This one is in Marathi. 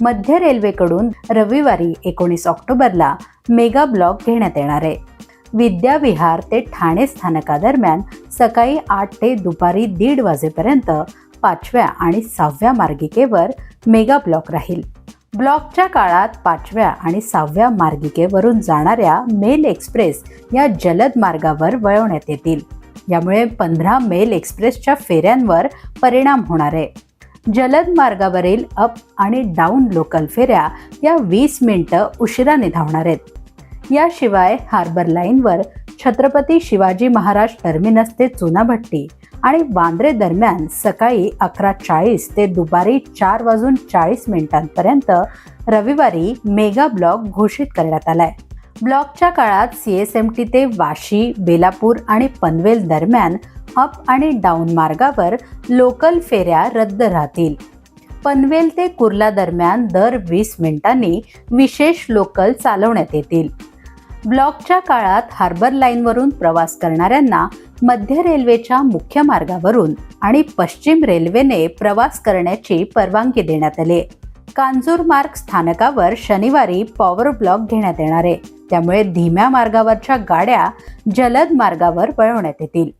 मध्य रेल्वेकडून रविवारी एकोणीस ऑक्टोबरला मेगा ब्लॉक घेण्यात येणार आहे. विद्याविहार ते ठाणे स्थानकादरम्यान सकाळी आठ ते दुपारी दीड वाजेपर्यंत पाचव्या आणि सहाव्या मार्गिकेवर मेगा ब्लॉक राहील. ब्लॉकच्या काळात पाचव्या आणि सहाव्या मार्गिकेवरून जाणाऱ्या मेल एक्सप्रेस या जलद मार्गावर वळवण्यात येतील. यामुळे पंधरा मेल एक्सप्रेसच्या फेऱ्यांवर परिणाम होणार आहे. जलद मार्गावरील अप आणि डाऊन लोकल फेऱ्या या वीस मिनिटं उशिराने धावणार आहेत. याशिवाय हार्बर लाईनवर छत्रपती शिवाजी महाराज टर्मिनस ते चुनाभट्टी आणि वांद्रे दरम्यान सकाळी अकरा चाळीस ते दुपारी चार वाजून चाळीस मिनिटांपर्यंत रविवारी मेगा ब्लॉक घोषित करण्यात आलाय. ब्लॉकच्या काळात सी एस एम टी ते वाशी बेलापूर आणि पनवेल दरम्यान अप आणि डाऊन मार्गावर लोकल फेऱ्या रद्द राहतील. पनवेल ते कुर्ला दरम्यान दर वीस मिनिटांनी विशेष लोकल चालवण्यात येतील. ब्लॉकच्या काळात हार्बर लाईनवरून प्रवास करणाऱ्यांना मध्य रेल्वेच्या मुख्य मार्गावरून आणि पश्चिम रेल्वेने प्रवास करण्याची परवानगी देण्यात आली. कांजूरमार्ग स्थानकावर शनिवारी पॉवर ब्लॉक घेण्यात येणार आहे. त्यामुळे धीम्या मार्गावरच्या गाड्या जलद मार्गावर वळवण्यात येतील.